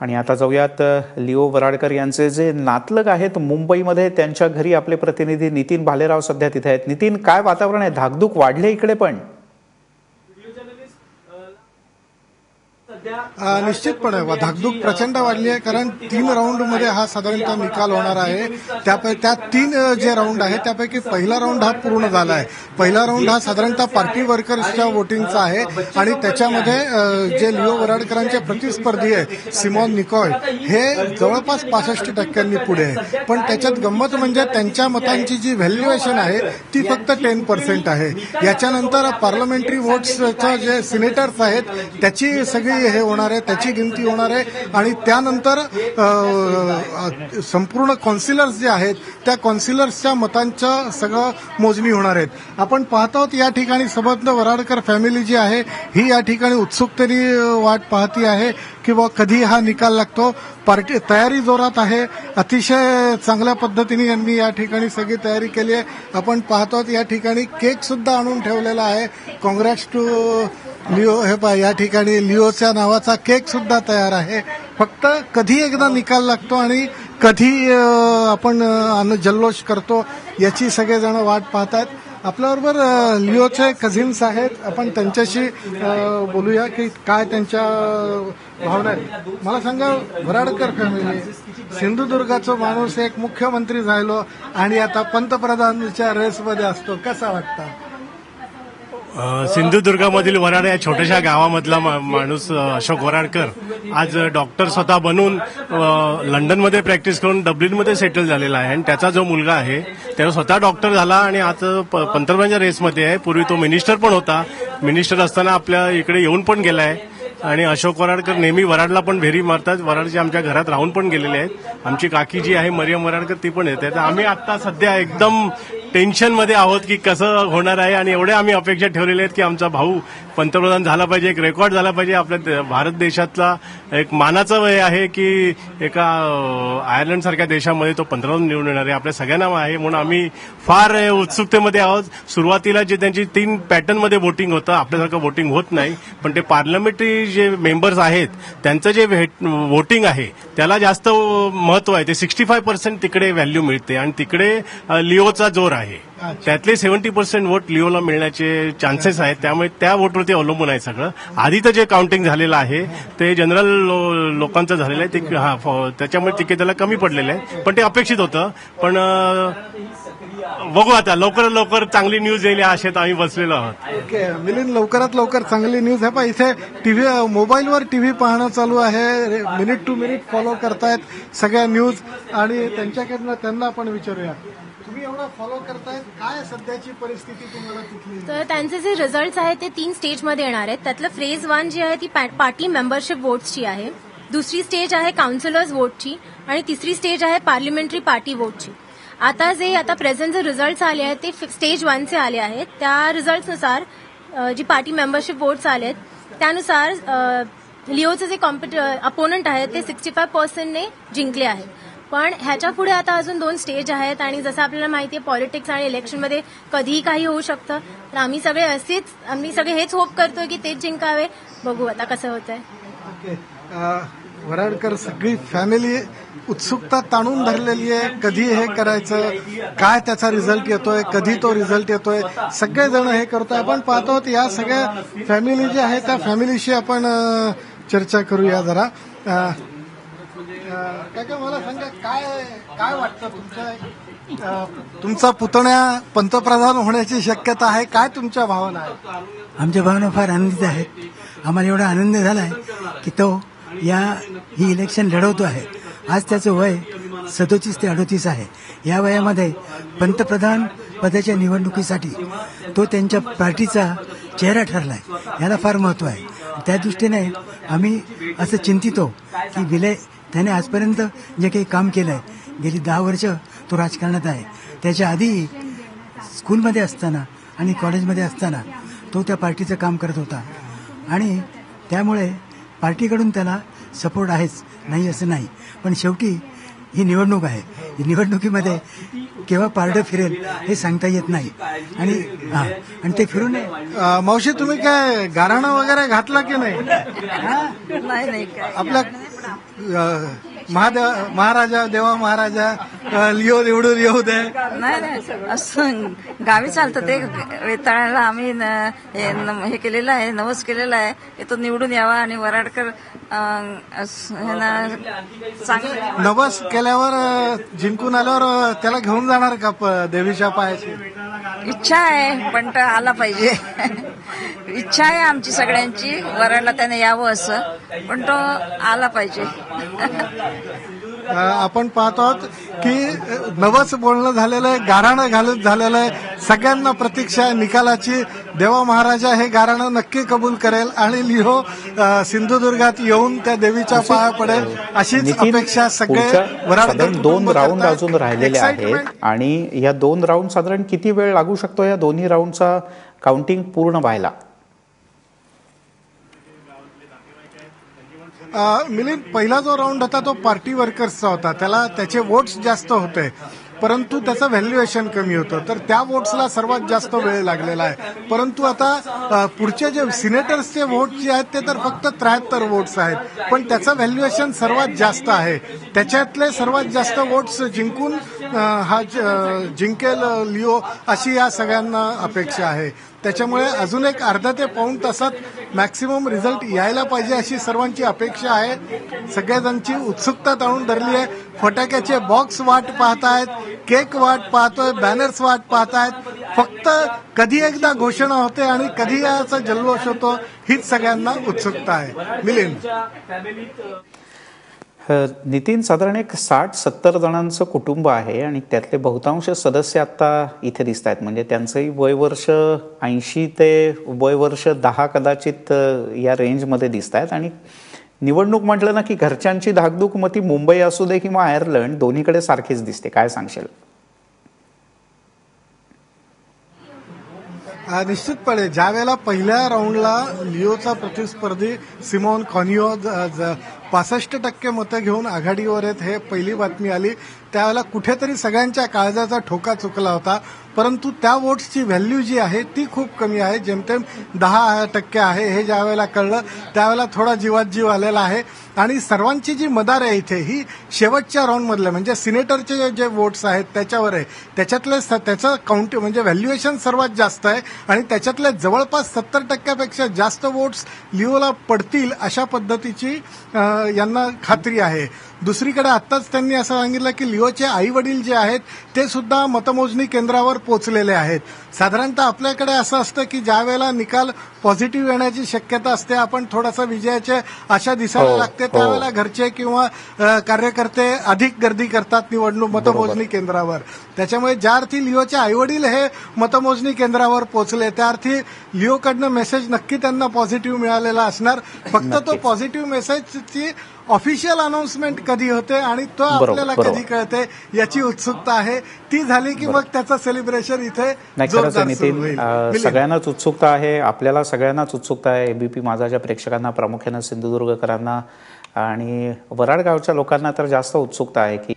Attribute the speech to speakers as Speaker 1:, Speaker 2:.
Speaker 1: आणि आता जाऊयात लिओ वराडकर यांचे जे नातलग आहेत मुंबईमध्ये त्यांच्या घरी आपले प्रतिनिधी नितीन भालेराव सध्या तिथे आहेत. नितीन काय वातावरण आहे? धाकधूक वाढले इकडे पण?
Speaker 2: निश्चितपणे. धाकधूक प्रचंड वाढली आहे कारण तीन राऊंडमध्ये हा साधारणतः निकाल होणार आहे. त्यापैकी त्या तीन जे राऊंड आहे त्यापैकी पहिला राऊंड हा पूर्ण झाला आहे. पहिला राऊंड हा साधारणतः पार्टी वर्कर्सच्या वोटिंगचा आहे आणि त्याच्यामध्ये जे लिओ वराडकरांचे प्रतिस्पर्धी आहे सिमॉन निकॉय हे जवळपास पासष्ट टक्क्यांनी पुढे आहे. पण त्याच्यात गंमत म्हणजे त्यांच्या मतांची जी व्हॅल्युएशन आहे ती फक्त टेन पर्सेंट आहे. याच्यानंतर पार्लमेंटरी वोट्सचं जे सिनेटर्स आहेत त्याची सगळी हे होणार आहे त्याची गिनती होणार आहे. आणि त्यानंतर संपूर्ण कॉन्सिलर्स जे आहेत त्या कॉन्सिलर्सच्या मतांचं सगळं मोजणी होणार आहेत. आपण पाहत आहोत या ठिकाणी सबंध वराडकर फॅमिली जी आहे ही या ठिकाणी उत्सुकतेने वाट पाहती आहे किंवा कधी हा निकाल लागतो. पार्टी तयारी जोरात आहे. अतिशय चांगल्या पद्धतीने यांनी या ठिकाणी सगळी तयारी केली आहे. आपण पाहतो या ठिकाणी केक सुद्धा आणून ठेवलेला आहे. काँग्रेस टू लिओ हे पहा या ठिकाणी लिओच्या नावाचा केक सुद्धा तयार आहे. फक्त कधी एकदा निकाल लागतो आणि कधी आपण अन्न जल्लोष करतो याची सगळेजण वाट पाहतात. आपल्याबरोबर लिओचे कझिन्स आहेत. आपण त्यांच्याशी बोलूया की काय त्यांच्या भावना आहेत. मला सांगा भराडकर फॅमिली सिंधुदुर्गाचा माणूस एक मुख्यमंत्री झालो आणि आता पंतप्रधानच्या रेसमध्ये असतो. कसा वाटतं?
Speaker 3: सिंधुदुर्गामधील वराड या छोट्याशा गावामधला मा- माणूस अशोक वराडकर आज डॉक्टर स्वतः बनून लंडनमध्ये प्रॅक्टिस करून डब्लिनमध्ये सेटल झालेला आहे. आणि त्याचा जो मुलगा आहे त्याला स्वतः डॉक्टर झाला आणि आज प- रेसमध्ये आहे. पूर्वी तो मिनिस्टर पण होता. मिनिस्टर असताना आपल्या इकडे येऊन पण गेलाय. आणि अशोक वराडकर नेहमी वराडला पण भेरी मारतात. वराडचे आमच्या घरात राहून पण गेलेले आहेत. आमची काकी जी आहे मरियम वराडकर ती पण येते. तर आम्ही आता सध्या एकदम टेन्शनमध्ये आहोत की कसं होणार आहे आणि एवढे आम्ही अपेक्षा ठेवलेल्या आहेत की आमचा भाऊ पंतप्रधान झाला पाहिजे एक रेकॉर्ड झाला पाहिजे. आपल्या भारत देशातला एक मानाचं वय आहे की एका आयर्लंड सारख्या देशामध्ये तो पंतप्रधान निवडून येणार आहे. आपल्या सगळ्यांना आहे. म्हणून आम्ही फार उत्सुकतेमध्ये आहोत. सुरुवातीला जे त्यांची तीन पॅटर्नमध्ये वोटिंग होतं आपल्यासारखं वोटिंग होत नाही. पण ते पार्लमेंटरी जे मेंबर्स आहेत त्यांचं जे वोटिंग आहे त्याला जास्त महत्त्व आहे. ते सिक्स्टी फाय पर्सेंट तिकडे व्हॅल्यू मिळते. आणि तिकडे लिओचा जोर आहे. त्यातले सेव्हन्टी पर्सेंट वोट लिओला मिळण्याचे चान्सेस आहेत. त्यामुळे त्या वोटवरती अवलंबून आहे सगळं. आधीचं जे काउंटिंग झालेलं आहे ते जनरल लोकांचं झालेलं आहे. ते हा त्याच्यामुळे तिकीट त्याला कमी पडलेलं आहे. पण ते अपेक्षित होतं. पण बघू आता. लवकरात लवकर चांगली न्यूज येईल या आशेत आम्ही बसलेलो आहोत.
Speaker 2: ओके मिलिंद लवकरात लवकर चांगली न्यूज आहे. पण इथे टीव्ही मोबाईलवर टीव्ही पाहणं चालू आहे. मिनिट टू मिनिट फॉलो करतायत सगळ्या न्यूज. आणि त्यांच्याकडनं त्यांना आपण विचारूया. फॉलो करतायत? काय सध्याची परिस्थिती तुम्हाला तिथली?
Speaker 4: तर त्यांचे जे रिझल्ट आहेत ते तीन स्टेजमध्ये येणार आहेत. त्यातलं फ्रेज वन जी आहे ती पॅ- पार्टी मेंबरशिप वोट्सची आहे. दुसरी स्टेज आहे काउन्सिलर्स वोटची आणि तिसरी स्टेज आहे पार्लिमेंटरी पार्टी वोटची आता जे आता प्रेझेंट जे रिझल्ट आले आहेत ते स्टेज वनचे आले आहेत. त्या रिझल्टनुसार जी पार्टी मेंबरशिप वोट्स आले आहेत त्यानुसार लिओचे जे कॉम्पिट अपोनंट आहेत ते सिक्स्टी फाय पर्सेंटने जिंकले आहेत. पण ह्याच्या पुढे आता अजून दोन स्टेज आहेत आणि जसं आपल्याला माहिती आहे पॉलिटिक्स आणि इलेक्शनमध्ये कधीही काही होऊ शकतं. तर आम्ही सगळे असेच आम्ही सगळे हेच होप करतो की तेच जिंकावे. बघू आता कसं
Speaker 2: होत आहे वराडकर सगळी फॅमिली उत्सुकता ताणून धरलेली आहे. कधी हे करायचं काय त्याचा रिझल्ट येतोय कधी तो रिझल्ट येतोय सगळेजण हे करतोय. आपण पाहतो या सगळ्या फॅमिली जे आहे त्या फॅमिलीशी आपण चर्चा करूया जरा. मला सांगा काय वाटतं तुमचा पुतण्या पंतप्रधान होण्याची शक्यता आहे. काय तुमच्या भावना आहेत?
Speaker 5: आमच्या भावना फार आनंदित आहेत. आम्हाला एवढा आनंद झाला आहे की तो या ही इलेक्शन लढवतो आहे. आज त्याचं वय सदोतीस ते अडोतीस आहे. या वयामध्ये पंतप्रधान पदाच्या निवडणुकीसाठी तो त्यांच्या पार्टीचा चेहरा ठरलाय. याला फार महत्त्व आहे. त्या दृष्टीने आम्ही असं चिंतितो की विलय त्याने आजपर्यंत जे काही काम केलं आहे गेली दहा वर्ष तो राजकारणात आहे. त्याच्या आधी स्कूलमध्ये असताना आणि कॉलेजमध्ये असताना तो त्या पार्टीचं काम करत होता. आणि त्यामुळे पार्टीकडून त्याला सपोर्ट आहेच नाही असं नाही. पण शेवटी ही निवडणूक आहे. निवडणुकीमध्ये केव्हा पारडं फिरेल हे सांगता येत नाही. आणि हा आणि ते फिरू नये
Speaker 2: मावशी तुम्ही काय गाराणं वगैरे घातला की नाही?
Speaker 6: नाही नाही काय
Speaker 2: आपल्या महादेव महाराजा देवा महाराजा लिओ निवडून येऊ दे.
Speaker 6: नाही नाही असं गावी चालतं ते. वेताळाला आम्ही न- हे केलेलं आहे नवस केलेला आहे. की तो निवडून यावा आणि वराडकर हे
Speaker 2: नवस केल्यावर जिंकून आल्यावर त्याला घेऊन जाणार का देवीच्या पायाशी?
Speaker 6: इच्छा आहे पण तो आला पाहिजे. इच्छा आहे आमची सगळ्यांची. वराडला त्याने यावं असं पण तो आला पाहिजे.
Speaker 2: आपण पाहतो आहोत की नवस बोलणं झालेलं आहे गाराणं घालत झालेलं आहे. सगळ्यांना प्रतीक्षा आहे निकालाची. देवा महाराजा हे गाराणं नक्की कबूल करेल आणि लिहो सिंधुदुर्गात येऊन त्या देवीच्या पाया पडेल अशीच अपेक्षा सगळे
Speaker 1: साधारण दोन राऊंड. अजून राहिलेले आहेत आणि या दोन राऊंड साधारण किती वेळ लागू शकतो या दोन्ही राऊंडचा काउंटिंग पूर्ण व्हायला?
Speaker 2: मिलिंद पहिला जो राऊंड होता तो पार्टी वर्कर्सचा होता. त्याला त्याचे वोट्स जास्त होते. परंतु त्याचं व्हॅल्युएशन कमी होतं. तर त्या वोट्सला सर्वात जास्त वेळ लागलेला आहे. परंतु आता पुढचे जे सिनेटर्सचे वोट जे आहेत ते तर फक्त त्र्याहत्तर वोट्स आहेत. पण त्याचं व्हॅल्युएशन सर्वात जास्त आहे. त्याच्यातले सर्वात जास्त वोट्स जिंकून हा जिंकेल लिओ अशी या सगळ्यांना अपेक्षा आहे. त्याच्यामुळे अजून एक अर्धा ते पाऊण तासात मॅक्सिमम रिझल्ट यायला पाहिजे अशी सर्वांची अपेक्षा आहे. सगळ्याजणांची उत्सुकता ताणून धरली आहे. फटाक्याचे बॉक्स वाट पाहतायत केक वाट पाहतोय. बॅनर्स वाट पाहतायत फक्त कधी एकदा घोषणा होते आणि कधी याचा जल्लोष होतो हीच सगळ्यांना उत्सुकता आहे. मिलिंद.
Speaker 1: नितीन साधारण एक साठ सत्तर जणांचं कुटुंब आहे आणि त्यातले बहुतांश सदस्य आता इथे दिसत आहेत म्हणजे त्यांचंही वय वर्ष ऐंशी ते वय वर्ष दहा कदाचित या रेंजमध्ये दिसत आहेत आणि निवडणूक म्हटलं ना की घरच्यांची धाकधूक मग ती मुंबई असू दे किंवा आयर्लंड दोन्हीकडे सारखीच दिसते. काय सांगशील?
Speaker 2: निश्चितपणे. ज्या वेळेला पहिल्या राऊंडला लिओचा प्रतिस्पर्धी सिमॉन कॉनिओ पासष्ट टक्के मतं घेऊन आघाडीवर आहेत हे पहिली बातमी आली. त्यावेळेला कुठेतरी सगळ्यांच्या काळजाचा ठोका चुकला होता. परंतु त्या वोट्सची व्हॅल्यू जी आहे ती खूप कमी आहे. जेमतेम दहा टक्के आहे हे ज्या वेळेला कळलं त्यावेळेला थोडा जीवात जीव आलेला आहे. आणि सर्वांची जी मदार आहे इथे ही शेवटच्या राऊंडमधलं म्हणजे सिनेटरचे जे- जे वोट्स आहेत त्याच्यावर आहे. त्याच्यातले स- त्याचं काउंट म्हणजे व्हॅल्युएशन सर्वात जास्त आहे. आणि त्याच्यातले जवळपास सत्तर टक्क्यापेक्षा जास्त वोट्स लिओला पडतील अशा पद्धतीची आ, यांना खात्री आहे. दुसरीकडे आत्ताच त्यांनी असं सांगितलं की लिओचे आई वडील जे आहेत ते सुद्धा मतमोजणी केंद्रावर पोहोचलेले आहेत साधारणतः आपल्याकडे असं असतं की ज्या वेळेला निकाल पॉझिटिव्ह येण्याची शक्यता असते आपण थोडासा विजयाचे आशा दिसायला
Speaker 1: हो,
Speaker 2: लागते
Speaker 1: हो.
Speaker 2: त्यावेळेला घरचे किंवा कार्यकर्ते अधिक गर्दी करतात निवडणूक मतमोजणी केंद्रावर त्याच्यामुळे ज्या अर्थी लिओचे आईवडील हे मतमोजणी केंद्रावर पोहोचले त्या अर्थी लिओकडनं मेसेज नक्की त्यांना पॉझिटिव्ह मिळालेला असणार फक्त तो. पॉझिटिव्ह मेसेजची ऑफिशियल अनाउन्समेंट कधी होते आणि तो आपल्याला. कधी कळते याची उत्सुकता आहे. ती झाली की मग त्याचं सेलिब्रेशन इथे.
Speaker 1: सगळ्यांनाच उत्सुकता आहे आपल्याला सगळ्यांनाच उत्सुकता आहे. एबीपी माझाच्या प्रेक्षकांना प्रामुख्यानं सिंधुदुर्गकरांना आणि वराड गावच्या लोकांना तर जास्त उत्सुकता आहे की